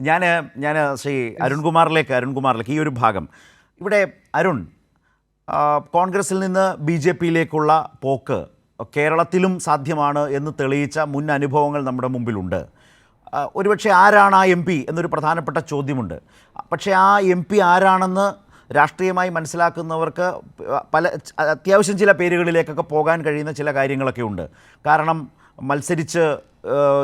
ഞാൻ ഞാൻ ശ്രീ അരുൺകുമാറിലേക്ക് അരുൺകുമാറിലേക്ക് ഈ ഒരു ഭാഗം. ഇവിടെ അരുൺ കോൺഗ്രസിൽ നിന്ന് ബി ജെ പിയിലേക്കുള്ള പോക്ക് കേരളത്തിലും സാധ്യമാണ് എന്ന് തെളിയിച്ച മുൻ അനുഭവങ്ങൾ നമ്മുടെ മുമ്പിലുണ്ട്. ഒരുപക്ഷെ ആരാണ് ആ എം പി എന്നൊരു പ്രധാനപ്പെട്ട ചോദ്യമുണ്ട്. പക്ഷേ ആ എം പി ആരാണെന്ന് രാഷ്ട്രീയമായി മനസ്സിലാക്കുന്നവർക്ക് പല അത്യാവശ്യം ചില പേരുകളിലേക്കൊക്കെ പോകാൻ കഴിയുന്ന ചില കാര്യങ്ങളൊക്കെ ഉണ്ട്. കാരണം മത്സരിച്ച്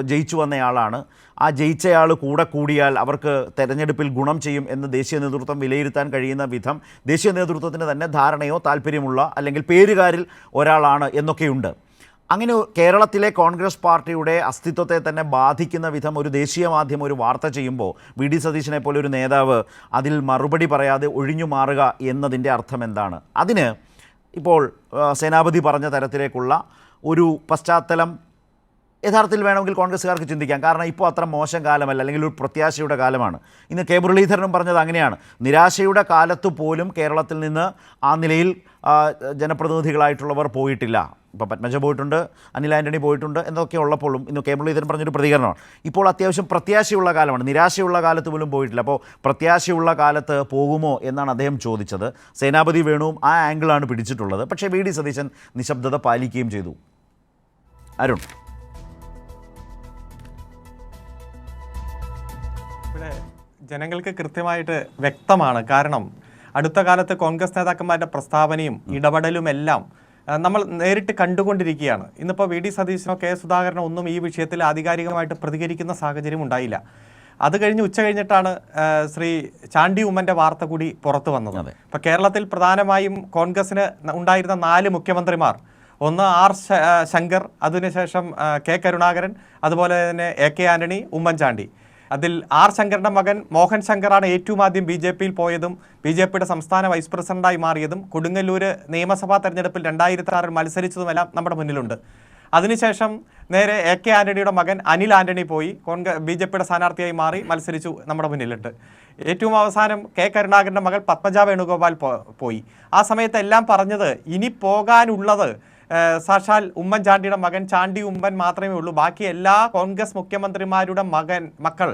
ജയിച്ചു വന്നയാളാണ്. ആ ജയിച്ചയാൾ കൂടെ കൂടിയാൽ അവർക്ക് തെരഞ്ഞെടുപ്പിൽ ഗുണം ചെയ്യും എന്ന് ദേശീയ നേതൃത്വം വിലയിരുത്താൻ കഴിയുന്ന വിധം ദേശീയ നേതൃത്വത്തിന് തന്നെ ധാരണയോ താല്പര്യമുള്ള അല്ലെങ്കിൽ പേരുകാരിൽ ഒരാളാണ് എന്നൊക്കെയുണ്ട്. അങ്ങനെ കേരളത്തിലെ കോൺഗ്രസ് പാർട്ടിയുടെ അസ്തിത്വത്തെ തന്നെ ബാധിക്കുന്ന വിധം ഒരു ദേശീയ മാധ്യമം ഒരു വാർത്ത ചെയ്യുമ്പോൾ വി. ഡി. സതീശനെ പോലെ ഒരു നേതാവ് അതിൽ മറുപടി പറയാതെ ഒഴിഞ്ഞു മാറുക എന്നതിന്റെ അർത്ഥം എന്താണ്? അതിന് ഇപ്പോൾ സേനാപതി പറഞ്ഞ തരത്തിലേക്കുള്ള ഒരു പശ്ചാത്തലം യഥാർത്ഥത്തിൽ വേണമെങ്കിൽ കോൺഗ്രസ്സുകാർക്ക് ചിന്തിക്കാം. കാരണം ഇപ്പോൾ അത്ര മോശം കാലമല്ല അല്ലെങ്കിൽ ഒരു പ്രത്യാശയുടെ കാലമാണ്. ഇന്ന് കെ മുരളീധരനും പറഞ്ഞത് അങ്ങനെയാണ്. നിരാശയുടെ കാലത്ത് പോലും കേരളത്തിൽ നിന്ന് ആ നിലയിൽ ജനപ്രതിനിധികളായിട്ടുള്ളവർ പോയിട്ടില്ല. ഇപ്പോൾ പത്മജ പോയിട്ടുണ്ട് അനിൽ ആന്റണി പോയിട്ടുണ്ട് എന്നൊക്കെ ഉള്ളപ്പോഴും ഇന്ന് കെ മുരളീധരൻ പറഞ്ഞൊരു പ്രതികരണമാണ്. ഇപ്പോൾ അത്യാവശ്യം പ്രത്യാശയുള്ള കാലമാണ്. നിരാശയുള്ള കാലത്ത് പോലും പോയിട്ടില്ല. അപ്പോൾ പ്രത്യാശയുള്ള കാലത്ത് പോകുമോ എന്നാണ് അദ്ദേഹം ചോദിച്ചത്. സേനാപതി വേണുവും ആ ആംഗിളാണ് പിടിച്ചിട്ടുള്ളത്. പക്ഷേ വി ഡി സതീശൻ നിശബ്ദത പാലിക്കുകയും ചെയ്തു. അരുൺ. ഇവിടെ ജനങ്ങൾക്ക് കൃത്യമായിട്ട് വ്യക്തമാണ്. കാരണം അടുത്ത കാലത്ത് കോൺഗ്രസ് നേതാക്കന്മാരുടെ പ്രസ്താവനയും ഇടപെടലും എല്ലാം നമ്മൾ നേരിട്ട് കണ്ടുകൊണ്ടിരിക്കുകയാണ്. ഇന്നിപ്പോൾ വി ഡി സതീശനോ കെ സുധാകരനോ ഒന്നും ഈ വിഷയത്തിൽ ആധികാരികമായിട്ട് പ്രതികരിക്കുന്ന സാഹചര്യം ഉണ്ടായില്ല. അത് കഴിഞ്ഞ് ഉച്ച കഴിഞ്ഞിട്ടാണ് ശ്രീ ചാണ്ടി ഉമ്മന്റെ വാർത്ത കൂടി പുറത്തു വന്നത്. ഇപ്പോൾ ഇപ്പൊ കേരളത്തിൽ പ്രധാനമായും കോൺഗ്രസിന് ഉണ്ടായിരുന്ന നാല് മുഖ്യമന്ത്രിമാർ. ഒന്ന് ആർ ശങ്കർ അതിനുശേഷം കെ കരുണാകരൻ അതുപോലെ തന്നെ എ കെ ആന്റണി ഉമ്മൻചാണ്ടി. അതിൽ ആർ ശങ്കറിന്റെ മകൻ മോഹൻ ശങ്കറാണ് ഏറ്റവും ആദ്യം ബി ജെ പിയിൽ പോയതും ബി ജെ പിയുടെ സംസ്ഥാന വൈസ് പ്രസിഡന്റായി മാറിയതും കൊടുങ്ങല്ലൂർ നിയമസഭാ തെരഞ്ഞെടുപ്പിൽ രണ്ടായിരത്തി ആറിൽ മത്സരിച്ചതുമെല്ലാം നമ്മുടെ മുന്നിലുണ്ട്. അതിനുശേഷം നേരെ എ കെ ആന്റണിയുടെ മകൻ അനിൽ ആന്റണി പോയി കോൺഗ്രസ് ബി ജെ പിയുടെ സ്ഥാനാർത്ഥിയായി മാറി മത്സരിച്ചു നമ്മുടെ മുന്നിലുണ്ട്. ഏറ്റവും അവസാനം കെ കരുണാകരന്റെ മകൾ പത്മജ വേണുഗോപാൽ പോയി. ആ സമയത്ത് എല്ലാം പറഞ്ഞത് ഇനി പോകാനുള്ളത് സാക്ഷാൽ ഉമ്മൻചാണ്ടിയുടെ മകൻ ചാണ്ടി ഉമ്മൻ മാത്രമേ ഉള്ളൂ. ബാക്കി എല്ലാ കോൺഗ്രസ് മുഖ്യമന്ത്രിമാരുടെ മകൻ മക്കൾ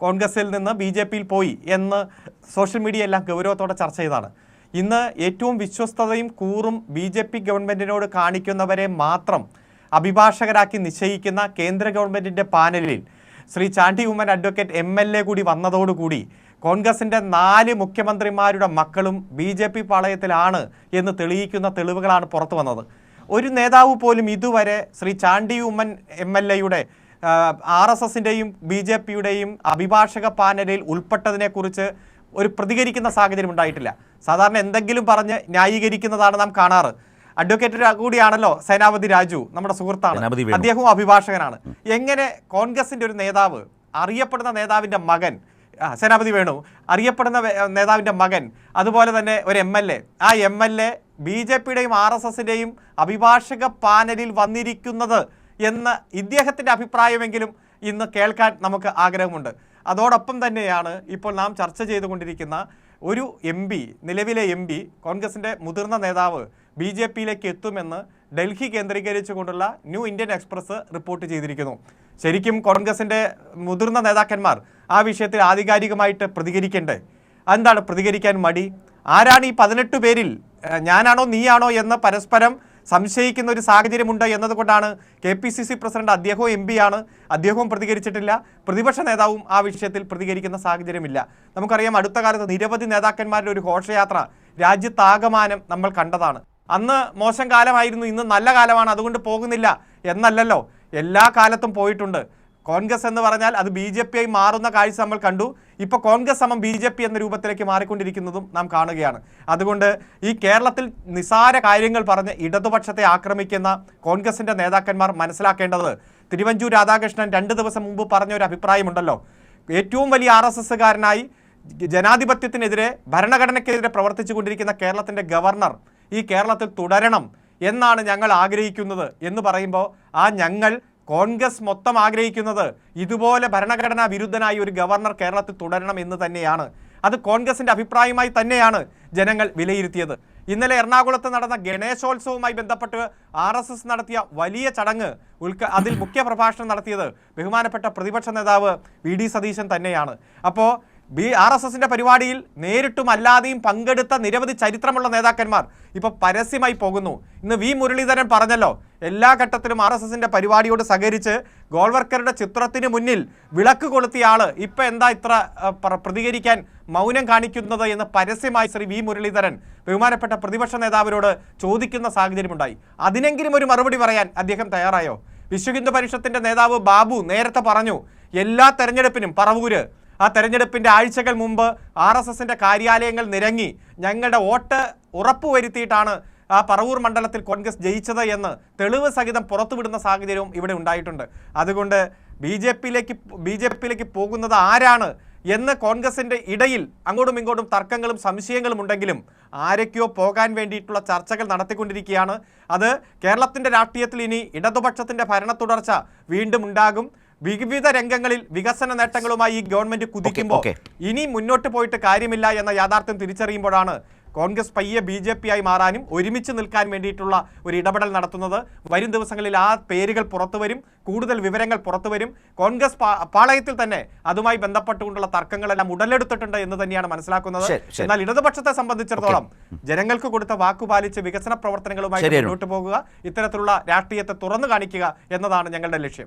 കോൺഗ്രസിൽ നിന്ന് ബി ജെ പിയിൽ പോയി എന്ന് സോഷ്യൽ മീഡിയ എല്ലാം ഗൗരവത്തോടെ ചർച്ച ചെയ്താണ്. ഇന്ന് ഏറ്റവും വിശ്വസ്തതയും കൂറും ബി ജെ പി ഗവൺമെന്റിനോട് കാണിക്കുന്നവരെ മാത്രം അഭിഭാഷകരാക്കി നിശ്ചയിക്കുന്ന കേന്ദ്ര ഗവൺമെന്റിന്റെ പാനലിൽ Sri Chandy Oommen advocate M L A കൂടി വന്നതോടുകൂടി കോൺഗ്രസിന്റെ നാല് മുഖ്യമന്ത്രിമാരുടെ മക്കളും ബി ജെ പി പാളയത്തിലാണ് എന്ന് തെളിയിക്കുന്ന തെളിവുകളാണ് പുറത്തു വന്നത്. ഒരു നേതാവ് പോലും ഇതുവരെ ശ്രീ ചാണ്ടി ഉമ്മൻ എം എൽ എയുടെ ആർ എസ് എസിന്റെയും ബി ജെ പിയുടെയും അഭിഭാഷക പാനലിൽ ഉൾപ്പെട്ടതിനെക്കുറിച്ച് ഒരു പ്രതികരിക്കുന്ന സാഹചര്യം ഉണ്ടായിട്ടില്ല. സാധാരണ എന്തെങ്കിലും പറഞ്ഞ് ന്യായീകരിക്കുന്നതാണ് നാം കാണാറ്. അഡ്വക്കേറ്റ് കൂടിയാണല്ലോ സേനാപതി രാജു നമ്മുടെ സുഹൃത്താണ്. അദ്ദേഹവും അഭിഭാഷകനാണ്. എങ്ങനെ കോൺഗ്രസിന്റെ ഒരു നേതാവ് അറിയപ്പെടുന്ന നേതാവിന്റെ മകൻ സേനാപതി വേണു അറിയപ്പെടുന്ന നേതാവിന്റെ നേതാവിന്റെ മകൻ അതുപോലെ തന്നെ ഒരു എം എൽ എ ആ M L A B J പിയുടെയും ആർ എസ് എസിന്റെയും അഭിഭാഷക പാനലിൽ വന്നിരിക്കുന്നത് എന്ന് ഇദ്ദേഹത്തിന്റെ അഭിപ്രായമെങ്കിലും ഇന്ന് കേൾക്കാൻ നമുക്ക് ആഗ്രഹമുണ്ട്. അതോടൊപ്പം തന്നെയാണ് ഇപ്പോൾ നാം ചർച്ച ചെയ്തുകൊണ്ടിരിക്കുന്ന ഒരു എം പി നിലവിലെ എം പി കോൺഗ്രസിന്റെ മുതിർന്ന നേതാവ് ബി ജെ പിയിലേക്ക് എത്തുമെന്ന് ഡൽഹി കേന്ദ്രീകരിച്ചുകൊണ്ടുള്ള ന്യൂ ഇന്ത്യൻ എക്സ്പ്രസ് റിപ്പോർട്ട് ചെയ്തിരിക്കുന്നു. ശരിക്കും കോൺഗ്രസിന്റെ മുതിർന്ന നേതാക്കന്മാർ ആ വിഷയത്തിൽ ആധികാരികമായിട്ട് പ്രതികരിക്കണ്ടേ? എന്താണ് പ്രതികരിക്കാൻ മടി? ആരാണ് ഈ പതിനെട്ട് പേരിൽ ഞാനാണോ നീയാണോ എന്ന് പരസ്പരം സംശയിക്കുന്ന ഒരു സാഹചര്യമുണ്ട് എന്നതുകൊണ്ടാണ് K P C C president അദ്ദേഹവും എം ആണ്. അദ്ദേഹവും പ്രതികരിച്ചിട്ടില്ല. പ്രതിപക്ഷ നേതാവും ആ വിഷയത്തിൽ പ്രതികരിക്കുന്ന സാഹചര്യമില്ല. നമുക്കറിയാം അടുത്ത കാലത്ത് നിരവധി നേതാക്കന്മാരുടെ ഒരു ഘോഷയാത്ര രാജ്യത്താകമാനം നമ്മൾ കണ്ടതാണ്. അന്ന് മോശം കാലമായിരുന്നു ഇന്ന് നല്ല കാലമാണ് അതുകൊണ്ട് പോകുന്നില്ല എന്നല്ലല്ലോ. എല്ലാ കാലത്തും പോയിട്ടുണ്ട്. കോൺഗ്രസ് എന്ന് പറഞ്ഞാൽ അത് ബി ജെ പി ആയി മാറുന്ന കാഴ്ച നമ്മൾ കണ്ടു. ഇപ്പോൾ കോൺഗ്രസ് സമം ബി ജെ പി എന്ന രൂപത്തിലേക്ക് മാറിക്കൊണ്ടിരിക്കുന്നതും നാം കാണുകയാണ്. അതുകൊണ്ട് ഈ കേരളത്തിൽ നിസാര കാര്യങ്ങൾ പറഞ്ഞ് ഇടതുപക്ഷത്തെ ആക്രമിക്കുന്ന കോൺഗ്രസിന്റെ നേതാക്കന്മാർ മനസ്സിലാക്കേണ്ടത് തിരുവഞ്ചൂർ രാധാകൃഷ്ണൻ രണ്ട് ദിവസം മുമ്പ് പറഞ്ഞ ഒരു അഭിപ്രായമുണ്ടല്ലോ. ഏറ്റവും വലിയ ആർ എസ് എസ്സുകാരനായി ജനാധിപത്യത്തിനെതിരെ ഭരണഘടനയ്ക്കെതിരെ പ്രവർത്തിച്ചു കൊണ്ടിരിക്കുന്ന കേരളത്തിന്റെ ഗവർണർ ഈ കേരളത്തിൽ തുടരണം എന്നാണ് ഞങ്ങൾ ആഗ്രഹിക്കുന്നത് എന്ന് പറയുമ്പോൾ ആ ഞങ്ങൾ കോൺഗ്രസ് മൊത്തം ആഗ്രഹിക്കുന്നത് ഇതുപോലെ ഭരണഘടനാ വിരുദ്ധനായി ഒരു ഗവർണർ കേരളത്തിൽ തുടരണം എന്ന് തന്നെയാണ്. അത് കോൺഗ്രസിന്റെ അഭിപ്രായമായി തന്നെയാണ് ജനങ്ങൾ വിലയിരുത്തിയത്. ഇന്നലെ എറണാകുളത്ത് നടന്ന ഗണേശോത്സവവുമായി ബന്ധപ്പെട്ട് ആർ എസ് എസ് നടത്തിയ വലിയ ചടങ്ങ് ഉൾക്ക അതിൽ മുഖ്യ പ്രഭാഷണം നടത്തിയത് ബഹുമാനപ്പെട്ട പ്രതിപക്ഷ നേതാവ് വി ഡി സതീശൻ തന്നെയാണ്. അപ്പോൾ ബി ആർ എസ് എസിന്റെ പരിപാടിയിൽ നേരിട്ടും അല്ലാതെയും പങ്കെടുത്ത നിരവധി ചരിത്രമുള്ള നേതാക്കന്മാർ ഇപ്പൊ പരസ്യമായി പോകുന്നു. ഇന്ന് വി മുരളീധരൻ പറഞ്ഞല്ലോ എല്ലാ ഘട്ടത്തിലും ആർ എസ് എസിന്റെ പരിപാടിയോട് സഹകരിച്ച് ഗോൾവർക്കറുടെ ചിത്രത്തിന് മുന്നിൽ വിളക്ക് കൊളുത്തിയ ആൾ ഇപ്പൊ എന്താ ഇത്ര പ്രതികരിക്കാൻ മൗനം കാണിക്കുന്നത് എന്ന് പരസ്യമായി ശ്രീ വി മുരളീധരൻ ബഹുമാനപ്പെട്ട പ്രതിപക്ഷ നേതാവിനോട് ചോദിക്കുന്ന സാഹചര്യമുണ്ടായി. അതിനെങ്കിലും ഒരു മറുപടി പറയാൻ അദ്ദേഹം തയ്യാറായോ? വിശ്വഹിന്ദു പരിഷത്തിന്റെ നേതാവ് ബാബു നേരത്തെ പറഞ്ഞു എല്ലാ തെരഞ്ഞെടുപ്പിനും പറവൂര് ആ തെരഞ്ഞെടുപ്പിന്റെ ആഴ്ചകൾ മുമ്പ് ആർ എസ് എസിന്റെ കാര്യാലയങ്ങൾ നിരങ്ങി ഞങ്ങളുടെ വോട്ട് ഉറപ്പുവരുത്തിയിട്ടാണ് ആ പറവൂർ മണ്ഡലത്തിൽ കോൺഗ്രസ് ജയിച്ചത് എന്ന് തെളിവ് സഹിതം പുറത്തുവിടുന്ന സാഹചര്യവും ഇവിടെ ഉണ്ടായിട്ടുണ്ട്. അതുകൊണ്ട് ബി ജെ പിയിലേക്ക് ബി ജെ പിയിലേക്ക് പോകുന്നത് ആരാണ് എന്ന് കോൺഗ്രസിന്റെ ഇടയിൽ അങ്ങോട്ടും ഇങ്ങോട്ടും തർക്കങ്ങളും സംശയങ്ങളും ഉണ്ടെങ്കിലും ആരൊക്കെയോ പോകാൻ വേണ്ടിയിട്ടുള്ള ചർച്ചകൾ നടത്തിക്കൊണ്ടിരിക്കുകയാണ്. അത് കേരളത്തിന്റെ രാഷ്ട്രീയത്തിൽ ഇനി ഇടതുപക്ഷത്തിന്റെ ഭരണ തുടർച്ച വീണ്ടും ഉണ്ടാകും. വിവിധ രംഗങ്ങളിൽ വികസന നേട്ടങ്ങളുമായി ഈ ഗവൺമെന്റ് കുതിക്കുമ്പോൾ ഇനി മുന്നോട്ട് പോയിട്ട് കാര്യമില്ല എന്ന യാഥാർത്ഥ്യം തിരിച്ചറിയുമ്പോഴാണ് കോൺഗ്രസ് പയ്യെ ബി ജെ പി ആയി മാറാനും ഒരുമിച്ച് നിൽക്കാൻ വേണ്ടിയിട്ടുള്ള ഒരു ഇടപെടൽ നടത്തുന്നത്. വരും ദിവസങ്ങളിൽ ആ പേരുകൾ പുറത്തു വരും കൂടുതൽ വിവരങ്ങൾ പുറത്തു വരും. കോൺഗ്രസ് പാളയത്തിൽ തന്നെ അതുമായി ബന്ധപ്പെട്ടുകൊണ്ടുള്ള തർക്കങ്ങളെല്ലാം ഉടലെടുത്തിട്ടുണ്ട് എന്ന് തന്നെയാണ് മനസ്സിലാക്കുന്നത്. എന്നാൽ ഇടതുപക്ഷത്തെ സംബന്ധിച്ചിടത്തോളം ജനങ്ങൾക്ക് കൊടുത്ത വാക്കുപാലിച്ച് വികസന പ്രവർത്തനങ്ങളുമായി മുന്നോട്ട് പോകുക ഇത്തരത്തിലുള്ള രാഷ്ട്രീയത്തെ തുറന്നു കാണിക്കുക എന്നതാണ് ഞങ്ങളുടെ ലക്ഷ്യം.